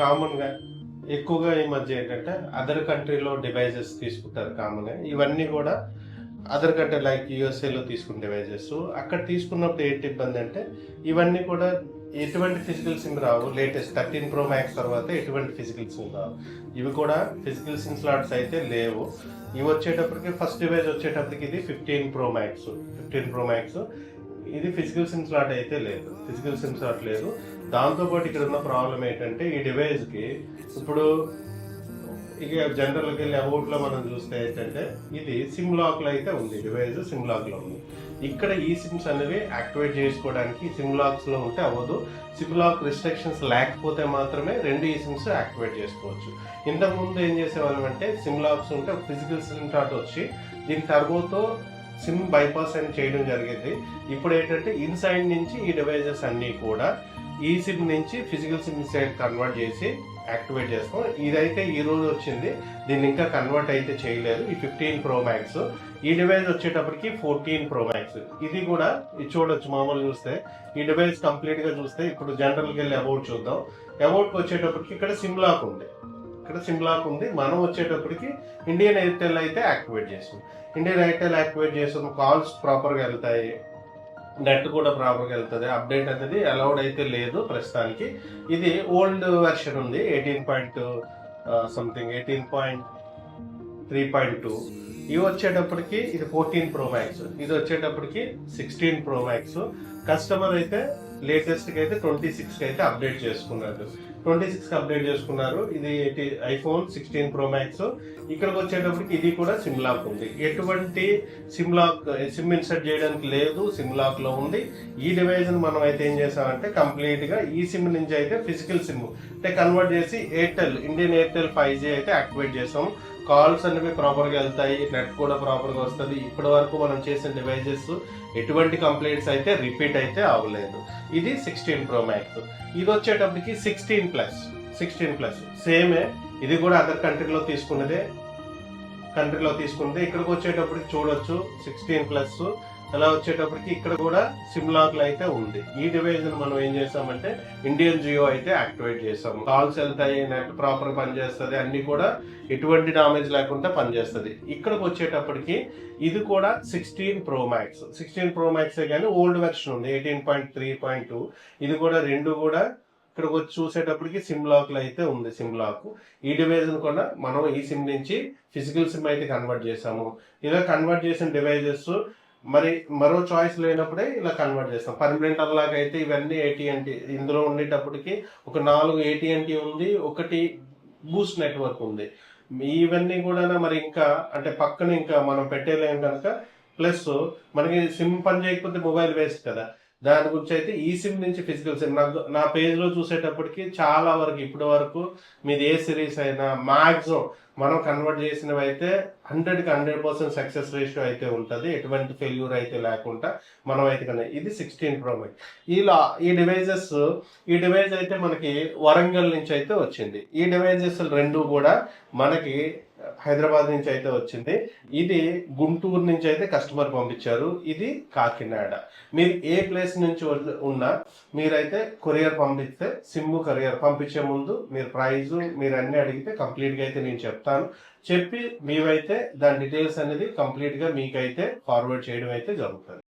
కామన్గా ఎక్కువగా ఈ మధ్య ఏంటంటే అదర్ కంట్రీలో డివైజెస్ తీసుకుంటారు కామన్గా ఇవన్నీ కూడా అదర్ కంట్రీ లైక్ యూఎస్ఏలో తీసుకున్న డివైజెస్ అక్కడ తీసుకున్నప్పుడు ఏంటి ఇబ్బంది అంటే ఇవన్నీ కూడా ఎటువంటి ఫిజికల్ సిమ్ రావు. లేటెస్ట్ థర్టీన్ ప్రో మ్యాక్స్ తర్వాత ఎటువంటి ఫిజికల్ సిమ్ రావు. ఇవి కూడా ఫిజికల్ సిమ్ స్లాట్స్ అయితే లేవు. ఇవి వచ్చేటప్పటికి ఫస్ట్ డివైజ్ వచ్చేటప్పటికి ఇది fifteen pro max fifteen pro max ఇది ఫిజికల్ సిమ్ స్లాట్ అయితే లేదు. ఫిజికల్ సిమ్ స్లాట్ లేదు. దాంతోపాటు ఇక్కడ ఉన్న ప్రాబ్లం ఏంటంటే ఈ డివైస్కి ఇప్పుడు ఇక జనరల్కి వెళ్ళి అబౌట్లో మనం చూస్తే ఏంటంటే ఇది సిమ్ లాక్లో అయితే ఉంది. డివైస్ సిమ్ లాక్లో ఉంది. ఇక్కడ ఈ సిమ్స్ అనేవి యాక్టివేట్ చేసుకోవడానికి సిమ్ లాక్స్లో ఉంటే అవ్వదు. సిమ్ లాక్ రిస్ట్రిక్షన్స్ లేకపోతే మాత్రమే రెండు ఈ సిమ్స్ యాక్టివేట్ చేసుకోవచ్చు. ఇంతకుముందు ఏం చేసేవాళ్ళం అంటే సిమ్ లాక్స్ ఉంటే ఫిజికల్ సిమ్ టాట్ వచ్చి దీని టర్బోతో సిమ్ బైపాస్ అని చేయడం జరిగింది. ఇప్పుడు ఏంటంటే ఇన్సైడ్ నుంచి ఈ డివైజెస్ అన్నీ కూడా ఈ సిమ్ నుంచి ఫిజికల్ సిమ్ సైడ్ కన్వర్ట్ చేసి యాక్టివేట్ చేస్తాం. ఇదైతే ఈ రోజు వచ్చింది. దీన్ని ఇంకా కన్వర్ట్ అయితే చేయలేదు. ఈ ఫిఫ్టీన్ ప్రో మ్యాక్స్. ఈ డివైస్ వచ్చేటప్పటికి ఫోర్టీన్ ప్రో మ్యాక్స్. ఇది కూడా ఇది చూడొచ్చు మామూలు చూస్తే. ఈ డివైస్ కంప్లీట్గా చూస్తే ఇప్పుడు జనరల్కి వెళ్ళి అబౌట్ చూద్దాం. అబౌట్కి వచ్చేటప్పటికి ఇక్కడ సిమ్ లాక్ ఉంది. ఇక్కడ సిమ్ లాక్ ఉంది. మనం వచ్చేటప్పటికి ఇండియన్ ఎయిర్టెల్ అయితే యాక్టివేట్ చేసాం ఇండియన్ ఎయిర్టెల్ యాక్టివేట్ చేసాం కాల్స్ ప్రాపర్గా వెళ్తాయి. నెట్ కూడా ప్రాపర్గా వెళ్తుంది. అప్డేట్ అనేది అలౌడ్ అయితే లేదు ప్రస్తుతానికి. ఇది ఓల్డ్ వెర్షన్ ఉంది. Eighteen point something eighteen point three point two. ఇవి వచ్చేటప్పటికి ఇది ఫోర్టీన్ ప్రో మ్యాక్స్. ఇది వచ్చేటప్పటికి సిక్స్టీన్ ప్రో మ్యాక్స్. కస్టమర్ అయితే లేటెస్ట్కి అయితే ట్వంటీ సిక్స్కి అయితే అప్డేట్ చేసుకున్నారు. ట్వంటీ సిక్స్కి అప్డేట్ చేసుకున్నారు. ఇది ఐఫోన్ సిక్స్టీన్ ప్రో మ్యాక్స్. ఇక్కడికి వచ్చేటప్పటికి ఇది కూడా సిమ్ లాక్ ఉంది. ఎటువంటి సిమ్ లాక్ సిమ్ ఇన్సర్ట్ చేయడానికి లేదు సిమ్ లాక్లో ఉంది. ఈ డివైజ్ మనం అయితే ఏం చేసామంటే కంప్లీట్గా ఈ సిమ్ నుంచి అయితే ఫిజికల్ సిమ్ అంటే కన్వర్ట్ చేసి Airtel Indian Airtel five G అయితే యాక్టివేట్ చేసాం. కాల్స్ అనేవి ప్రాపర్గా వెళ్తాయి నెట్ కూడా ప్రాపర్గా వస్తుంది. ఇప్పటి వరకు మనం చేసిన డివైజెస్ ఎటువంటి కంప్లైంట్స్ అయితే రిపీట్ అయితే అవ్వలేదు. ఇది సిక్స్టీన్ ప్రో మ్యాక్స్. ఇది వచ్చేటప్పటికి సిక్స్టీన్ ప్లస్ సిక్స్టీన్ ప్లస్. సేమే ఇది కూడా అదర్ కంట్రీలో తీసుకున్నదే. కంట్రీలో తీసుకున్నది ఇక్కడికి వచ్చేటప్పటికి చూడొచ్చు సిక్స్టీన్ ప్లస్. అలా వచ్చేటప్పటికి ఇక్కడ కూడా సిమ్లాక్లు అయితే ఉంది. ఈ డివైజ్ మనం ఏం చేసామంటే ఇండియన్ జియో అయితే యాక్టివేట్ చేసాము కాల్స్ వెళ్తాయి నెట్ ప్రాపర్ పనిచేస్తుంది అన్ని కూడా ఎటువంటి డామేజ్ లేకుండా పనిచేస్తుంది ఇక్కడికి వచ్చేటప్పటికి ఇది కూడా sixteen pro max sixteen pro max కానీ ఓల్డ్ వెర్షన్ ఉంది eighteen point three point two ఇది కూడా రెండు కూడా ఇక్కడికి వచ్చి చూసేటప్పటికి సిమ్ లాక్లు అయితే ఉంది సిమ్ లాక్ ఈ డివైస్ కూడా మనం ఈ సిమ్ నుంచి ఫిజికల్ సిమ్ అయితే కన్వర్ట్ చేసాము ఇలా కన్వర్ట్ చేసిన డివైజెస్ మరి మరో చాయిస్ లేనప్పుడే ఇలా కన్వర్ట్ చేస్తాం. పర్మనెంట్ అలాగైతే అయితే ఇవన్నీ ఏటీఎన్టీ ఇందులో ఉండేటప్పటికి ఒక నాలుగు ఏటీఎన్టీ ఉంది ఒకటి బూస్ట్ నెట్వర్క్ ఉంది. ఇవన్నీ కూడా మరి ఇంకా అంటే పక్కన ఇంకా మనం పెట్టేలేం కనుక ప్లస్ మనకి సిమ్ పని చేయకపోతే మొబైల్ వేస్ట్ కదా. దాని గురించి అయితే ఈ సిమ్ నుంచి ఫిజికల్ సిమ్ నాకు నా పేజ్లో చూసేటప్పటికి చాలా వరకు ఇప్పటి వరకు మీది ఏ సిరీస్ అయినా మాక్సిమం మనం కన్వర్ట్ చేసినవి అయితే హండ్రెడ్కి హండ్రెడ్ పర్సెంట్ సక్సెస్ రేషియో అయితే ఉంటుంది. ఎటువంటి ఫెయిల్యూర్ అయితే లేకుండా మనం అయితే కన్నా ఇది సిక్స్టీన్ ప్రో ఇలా ఈ డివైజెస్ ఈ డివైజ్ అయితే మనకి వరంగల్ నుంచి అయితే వచ్చింది. ఈ డివైజెస్ రెండు కూడా మనకి హైదరాబాద్ నుంచి అయితే వచ్చింది. ఇది గుంటూరు నుంచి అయితే కస్టమర్ పంపించారు. ఇది కాకినాడ. మీరు ఏ ప్లేస్ నుంచి ఉన్న- ఉన్నా మీరైతే కొరియర్ పంపిస్తే సిమ్ కొరియర్ పంపించే ముందు మీరు ప్రైజ్ మీరు అన్ని అడిగితే కంప్లీట్గా అయితే నేను చెప్తాను. చెప్పి మేమైతే దాని డీటెయిల్స్ అనేది కంప్లీట్గా మీకైతే ఫార్వర్డ్ చేయడం అయితే జరుగుతుంది.